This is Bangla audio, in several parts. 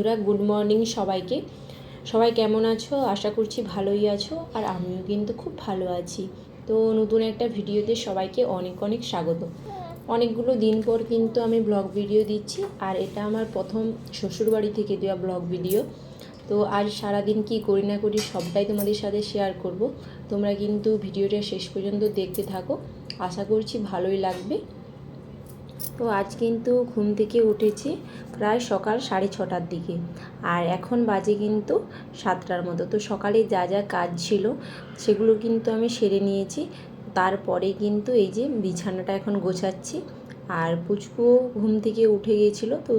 বন্ধুরা, গুড মর্নিং সবাইকে। সবাই কেমন আছো? আশা করছি ভালোই আছো, আর আমিও কিন্তু খুব ভালো আছি। তো নতুন একটা ভিডিওতে সবাইকে অনেক অনেক স্বাগত। অনেকগুলো দিন পর কিন্তু আমি ব্লগ ভিডিও দিচ্ছি, আর এটা আমার প্রথম শ্বশুরবাড়ি থেকে দেওয়া ব্লগ ভিডিও। তো আজ সারাদিন কি করি না করি সবটাই তোমাদের সাথে শেয়ার করব। তোমরা কিন্তু ভিডিওটা শেষ পর্যন্ত দেখতে থাকো। আশা করছি ভালোই লাগবে। তো আজ কিন্তু ঘুম থেকে উঠেছি প্রায় সকাল সাড়ে ছটার দিকে। আর এখন বাজে কিন্তু সাতটার মতো। তো সকালে যা যা কাজ ছিল সেগুলো কিন্তু আমি সেরে নিয়েছি। তারপরে কিন্তু এই যে বিছানাটা এখন গোছাচ্ছি। আর পুচকু ঘুম থেকে উঠে গিয়েছিল। তো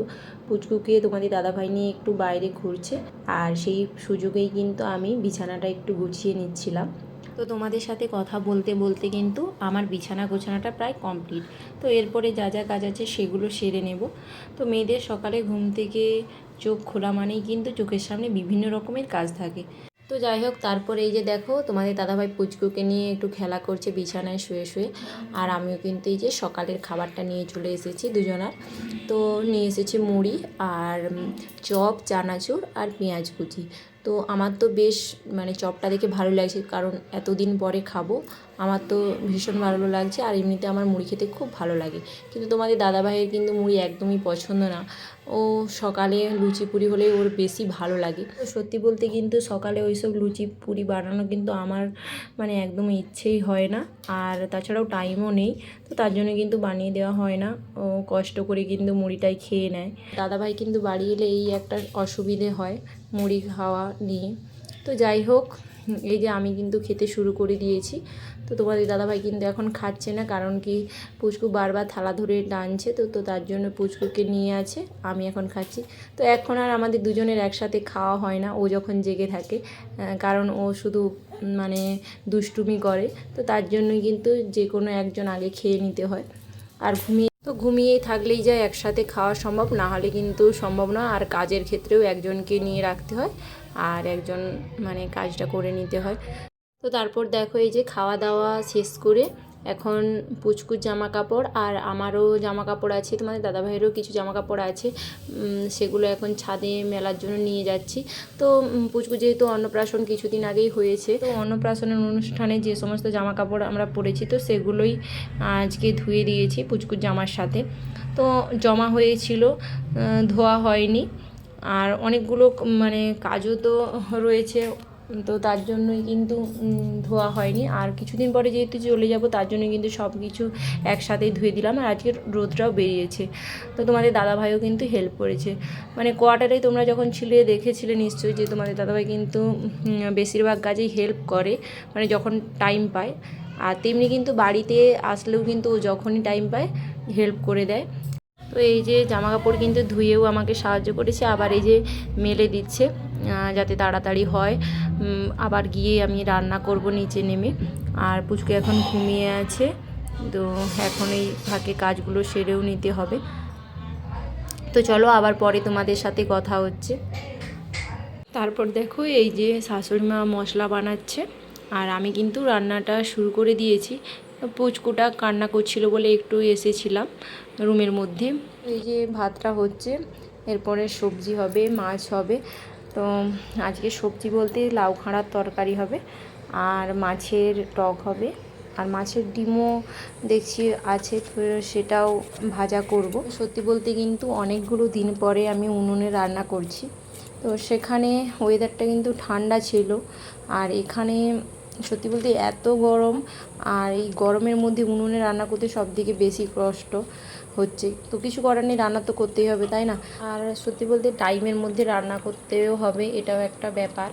পুচকুকে তোমাদের দাদাভাই নিয়ে একটু বাইরে ঘুরছে। আর সেই সুযোগেই কিন্তু আমি বিছানাটা একটু গুছিয়ে নিচ্ছিলাম। তো তোমাদের সাথে কথা বলতে বলতে কিন্তু আমার বিছানা গোছানাটা প্রায় কমপ্লিট। তো এরপরে যা যা কাজ আছে সেগুলো সেরে নেব। তো মেয়েদের সকালে ঘুম থেকে চোখ খোলা মানেই কিন্তু চোখের সামনে বিভিন্ন রকমের কাজ থাকে। তো যাই হোক, তারপরে এই যে দেখো, তোমাদের দাদাভাই পুচকুকে নিয়ে একটু খেলা করছে বিছানায় শুয়ে শুয়ে। আর আমিও কিন্তু এই যে সকালের খাবারটা নিয়ে চলে এসেছি দুজনার। তো নিয়ে এসেছি মুড়ি আর চপ, চানাচুর আর পেঁয়াজ কুচি। তো আমার তো বেশ মানে চপটা দেখে ভালো লাগছে, কারণ এতদিন পরে খাব, আমার তো ভীষণ ভালো লাগছে আর এমনিতে আমার মুড়ি খেতে খুব ভালো লাগে। কিন্তু তোমাদের দাদাভাইয়ের কিন্তু মুড়ি একদমই পছন্দ না। ও সকালে লুচি পুরি হলে ওর বেশি ভালো লাগে। সত্যি বলতে কিন্তু সকালে ওইসব লুচি পুরি বানানো কিন্তু আমার মানে একদম ইচ্ছেই হয় না। আর তাছাড়াও টাইমও নেই, তো তার জন্য কিন্তু বানিয়ে দেওয়া হয় না। ও কষ্ট করে কিন্তু মুড়িটাই খেয়ে নেয়। দাদাভাই কিন্তু বাড়ি এলে এই একটা অসুবিধে হয়। মুড়ি খাওয়া নিয়ে। তো যাই হোক, এই যে আমি কিন্তু খেতে শুরু করে দিয়েছি। তো তোমাদের দাদাভাই কিন্তু এখন খাচ্ছে না, কারণ কি পুচকু বারবার থালা ধরে টানছে, তো তো তার জন্য পুচকুকে নিয়ে আছে, আমি এখন খাচ্ছি। তো এখন আর আমাদের দুজনের একসাথে খাওয়া হয় না, ও যখন জেগে থাকে কারণ ও শুধু মানে দুষ্টুমি করে, তো তার জন্যই কিন্তু যে কোনো একজন আগে খেয়ে নিতে হয়। আর ঘুমিয়ে তো ঘুমিয়ে থাকলেই যায় একসাথে খাওয়া সম্ভব, না হলে কিন্তু সম্ভব না। আর কাজের ক্ষেত্রেও একজনকে নিয়ে রাখতে হয় আর একজন মানে কাজটা করে নিতে হয়। তো তারপর দেখো এই যে খাওয়া দাওয়া শেষ করে এখন পুচকুর জামা কাপড় আর আমারও জামা কাপড় আছে, তোমাদের দাদাভাইয়েরও কিছু জামা কাপড় আছে সেগুলো এখন ছাদে মেলার জন্য নিয়ে যাচ্ছি। তো পুচকু যেহেতু অন্নপ্রাশন কিছুদিন আগেই হয়েছে, তো অন্নপ্রাশনের অনুষ্ঠানে যে সমস্ত জামা কাপড় আমরা পরেছি, তো সেগুলোই আজকে ধুয়ে দিয়েছি পুচকুর জামার সাথে। তো জমা হয়েছিল ধোয়া হয়নি, আর অনেকগুলো মানে কাজও তো রয়েছে তো তার জন্যই কিন্তু ধোয়া হয়নি। আর কিছুদিন পরে যেহেতু চলে যাব, তার জন্য কিন্তু সব কিছু একসাথেই ধুয়ে দিলাম। আর আজকে রোদটাও বেরিয়েছে। তো তোমাদের দাদাভাইও কিন্তু হেল্প করেছে। মানে কোয়ার্টারে তোমরা যখন ছিলে, দেখেছিলে নিশ্চয়ই যে তোমাদের দাদাভাই কিন্তু বেশিরভাগ কাজেই হেল্প করে। মানে যখন টাইম পায়। আর তেমনি কিন্তু বাড়িতে আসলেও কিন্তু ও যখনই টাইম পায় হেল্প করে দেয়। তো এই যে জামা কাপড় কিন্তু ধুয়েও আমাকে সাহায্য করেছে। আবার এই যে মেলে দিচ্ছে। যাতে তাড়াতাড়ি হয়। আবার গিয়ে আমি রান্না করব নিচে নেমে। আর পুচকে এখন ঘুমিয়ে আছে। তো এখন এই ফাঁকে কাজগুলো সেরেও নিতে হবে। তো চলো আবার পরে তোমাদের সাথে কথা হচ্ছে। তারপর দেখো এই যে শাশুড়ি মা মশলা বানাচ্ছে। আর আমি কিন্তু রান্নাটা শুরু করে দিয়েছি। পুচকুটা কান্না করছিল বলে একটু এসেছিলাম রুমের মধ্যে। এই যে ভাতটা হচ্ছে। এরপরে সবজি হবে, মাছ হবে। তো আজকে সবজি বলতে লাউ খাঁড়ার তরকারি হবে আর মাছের টক হবে। আর মাছের ডিমও দেখছি আছে সেটাও ভাজা করব। সত্যি বলতে কিন্তু অনেকগুলো দিন পরে আমি উনুনে রান্না করছি। তো সেখানে ওয়েদারটা কিন্তু ঠান্ডা ছিল। আর এখানে সত্যি বলতে এত গরম আর এই গরমের মধ্যে উনুনে রান্না করতে সব থেকে বেশি কষ্ট হচ্ছে। তো কিছু করার নেই, রান্না তো করতেই হবে, তাই না? আর সত্যি বলতে টাইমের মধ্যে রান্না করতেও হবে, এটাও একটা ব্যাপার।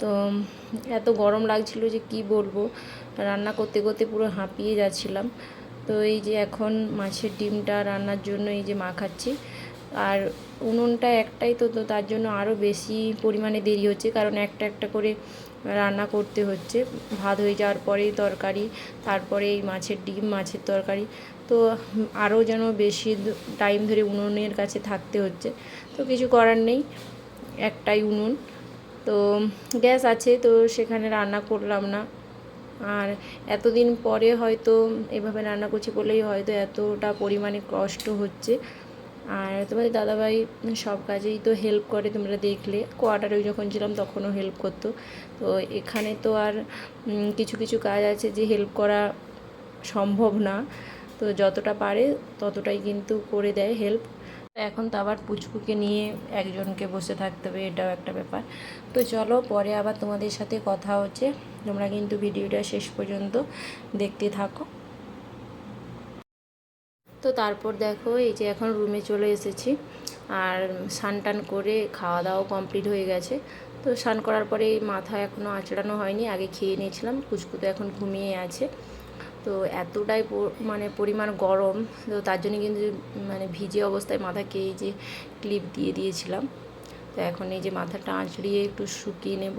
তো এত গরম লাগছিল যে কি বলব, রান্না করতে করতে পুরো হাঁপিয়ে যাচ্ছিলাম। তো এই যে এখন মাছের ডিমটা রান্নার জন্য এই যে মাখাচ্ছি। আর উনুনটা একটাই তো তো তার জন্য আরও বেশি পরিমাণে দেরি হচ্ছে, কারণ একটা একটা করে রান্না করতে হচ্ছে। ভাত হয়ে যাওয়ার পরেই তরকারি, তারপরে এই মাছের ডিম, মাছের তরকারি। তো আরও যেন বেশি টাইম ধরে উনুনের কাছে থাকতে হচ্ছে। তো কিছু করার নেই, একটাই উনুন। তো গ্যাস আছে, তো সেখানে রান্না করলাম না। আর এতদিন পরে হয়তো এভাবে রান্না করছি বলেই হয়তো এতটা পরিমাণে কষ্ট হচ্ছে। আর তোমাদের দাদাভাই সব কাজেই তো হেল্প করে তোমরা দেখলে। কোয়ার্টারে যখন ছিলাম তখনও হেল্প করতো। তো এখানে তো আর কিছু কিছু কাজ আছে যে হেল্প করা সম্ভব না। তো যতটা পারে ততটাই কিন্তু করে দেয় হেল্প এখন তো আবার পুচকুকে নিয়ে একজনকে বসে থাকতে হবে, এটাও একটা ব্যাপার। তো চলো পরে আবার তোমাদের সাথে কথা হচ্ছে। তোমরা কিন্তু ভিডিওটা শেষ পর্যন্ত দেখতে থাকো। তো তারপর দেখো এই যে এখন রুমে চলে এসেছি। আর স্নান টান করে খাওয়া দাওয়া কমপ্লিট হয়ে গেছে। তো স্নান করার পরে মাথা এখনও আঁচড়ানো হয়নি, আগে খেয়ে নিয়েছিলাম পুচকু তো এখন ঘুমিয়ে আছে। তো এতটাই মানে পরিমাণ গরম, তো তার জন্য কিন্তু মানে ভিজে অবস্থায় মাথাকে এই যে ক্লিপ দিয়ে দিয়েছিলাম। তো এখন এই যে মাথাটা আঁচড়িয়ে একটু শুকিয়ে নেব।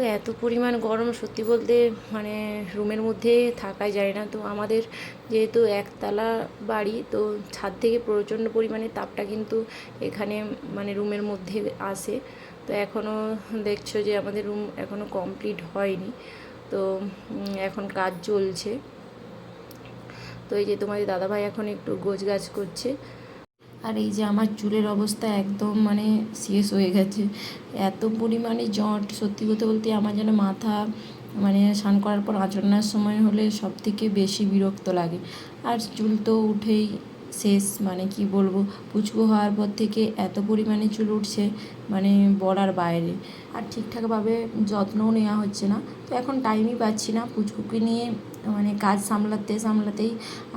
তো এত পরিমাণ গরম সত্যি বলতে মানে রুমের মধ্যে থাকাই যায় না। তো আমাদের যেহেতু একতলা বাড়ি, তো ছাদ থেকে প্রচণ্ড পরিমাণে তাপটা কিন্তু এখানে মানে রুমের মধ্যে আসে। তো এখনও দেখছ যে আমাদের রুম এখনও কমপ্লিট হয়নি। তো এখন কাজ চলছে। তো এই যে তোমাদের দাদাভাই এখন একটু গোছ গাছ করছে। আর এই যে আমার চুলের অবস্থা একদম মানে শেষ হয়ে গেছে। এত পরিমাণে জট সত্যি কথা বলতে আমার যেন মাথা মানে স্নান করার পর আচরণের সময় হলে সব থেকে বেশি বিরক্ত লাগে। আর চুল তো উঠেই শেষ মানে কি বলব? পুচকু হওয়ার পর থেকে এত পরিমাণে চুল উঠছে মানে বলার বাইরে। আর ঠিকঠাকভাবে যত্নও নেওয়া হচ্ছে না। তো এখন টাইমই পাচ্ছি না পুচকুকে নিয়ে মানে কাজ সামলাতে সামলাতেই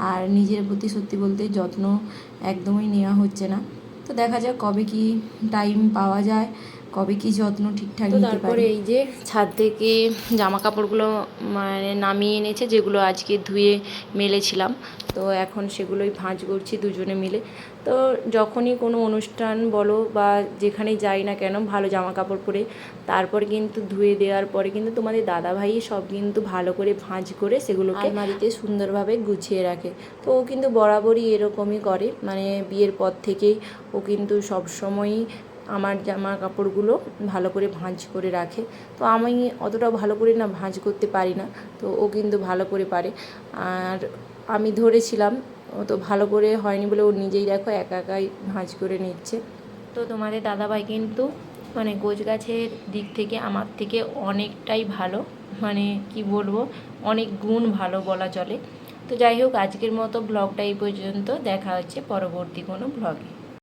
আর নিজের প্রতি সত্যি বলতে যত্ন একদমই নেওয়া হচ্ছে না। তো দেখা যাক কবে কি টাইম পাওয়া যায় কবে কি যত্ন ঠিকঠাক নিতে তারপরে এই যে ছাদ থেকে জামা কাপড়গুলো মানে নামিয়ে এনেছে যেগুলো আজকে ধুয়ে মেলেছিলাম। তো এখন সেগুলোই ভাঁজ করছি দুজনে মিলে। তো যখনই কোনো অনুষ্ঠান বলো বা যেখানেই যাই না কেন ভালো জামা কাপড় পরে, তারপর কিন্তু ধুয়ে দেওয়ার পরে কিন্তু তোমাদের দাদা ভাই সব কিন্তু ভালো করে ভাঁজ করে সেগুলোকে আলমারিতে সুন্দরভাবে গুছিয়ে রাখে। তো ও কিন্তু বরাবরই এরকমই করে। মানে বিয়ের পর থেকেই ও কিন্তু সবসময়ই আমার জামা কাপড়গুলো ভালো করে ভাঁজ করে রাখে। তো আমি অতটা ভালো করে না ভাঁজ করতে পারি না। তো ও কিন্তু ভালো করে পারে। আর আমি ধরেছিলাম, ও তো ভালো করে হয়নি বলে ও নিজেই দেখো একা একাই ভাঁজ করে নিচ্ছে। তো তোমাদের দাদাভাই কিন্তু মানে গোছ গাছের দিক থেকে আমার থেকে অনেকটাই ভালো মানে কি বলব, অনেক গুণ ভালো বলা চলে। তো যাই হোক, আজকের মতো ব্লগটা এই পর্যন্ত, দেখা হচ্ছে পরবর্তী কোনো ব্লগে।